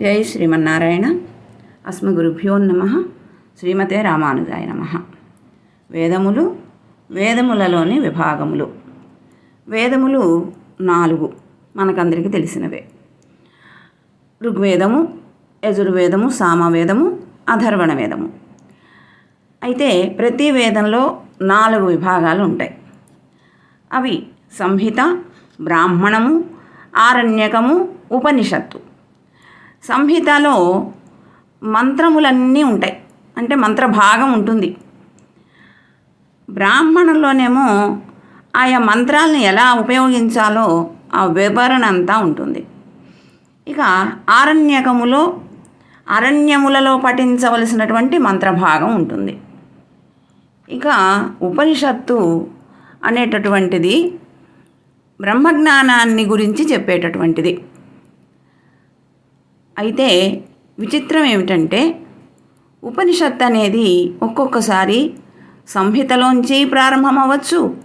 జై శ్రీమన్నారాయణ. అస్మగురుభ్యో నమ. శ్రీమతే రామానుజాయ నమ. వేదములు వేదములలోని విభాగములు. వేదములు నాలుగు మనకందరికీ తెలిసినవే. ఋగ్వేదము యజుర్వేదము సామవేదము అధర్వణ వేదము అయితే ప్రతి వేదంలో నాలుగు విభాగాలు ఉంటాయి. అవి సంహిత బ్రాహ్మణము ఆరణ్యకము ఉపనిషత్తు. సంహితలో మంత్రములన్నీ ఉంటాయి. అంటే మంత్రభాగం ఉంటుంది. బ్రాహ్మణంలోనేమో ఆయా మంత్రాలను ఎలా ఉపయోగించాలో ఆ వివరణ అంతా ఉంటుంది. ఇక ఆరణ్యకములో అరణ్యములలో పఠించవలసినటువంటి మంత్రభాగం ఉంటుంది. ఇక ఉపనిషత్తు అనేటటువంటిది బ్రహ్మజ్ఞానాన్ని గురించి చెప్పేటటువంటిది. అయితే విచిత్రం ఏమిటంటే ఉపనిషత్ అనేది ఒక్కొక్కసారి సంహితలోంచి ప్రారంభం అవ్వచ్చు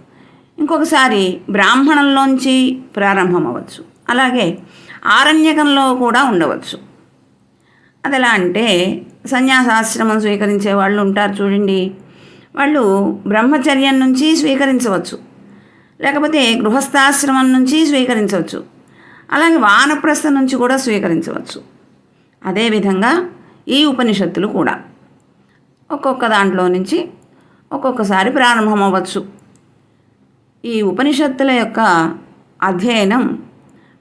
ఇంకొకసారి బ్రాహ్మణంలోంచి ప్రారంభమవ్వచ్చు. అలాగే ఆరణ్యకంలో కూడా ఉండవచ్చు. అది ఎలా అంటే సన్యాసాశ్రమం స్వీకరించే వాళ్ళు ఉంటారు చూడండి. వాళ్ళు బ్రహ్మచర్యం నుంచి స్వీకరించవచ్చు. లేకపోతే గృహస్థాశ్రమం నుంచి స్వీకరించవచ్చు. అలాగే వానప్రస్థం నుంచి కూడా స్వీకరించవచ్చు. అదేవిధంగా ఈ ఉపనిషత్తులు కూడా. ఒక్కొక్క దాంట్లో నుంచి ఒక్కొక్కసారి ప్రారంభమవ్వచ్చు. ఈ ఉపనిషత్తుల యొక్క అధ్యయనం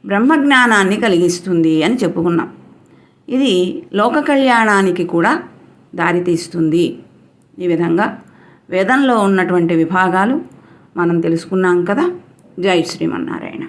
బ్రహ్మజ్ఞానాన్ని కలిగిస్తుంది అని చెప్పుకున్నాం. ఇది లోక కళ్యాణానికి కూడా దారితీస్తుంది. ఈ విధంగా వేదంలో ఉన్నటువంటి విభాగాలు మనం తెలుసుకున్నాం కదా. జై శ్రీమన్నారాయణ.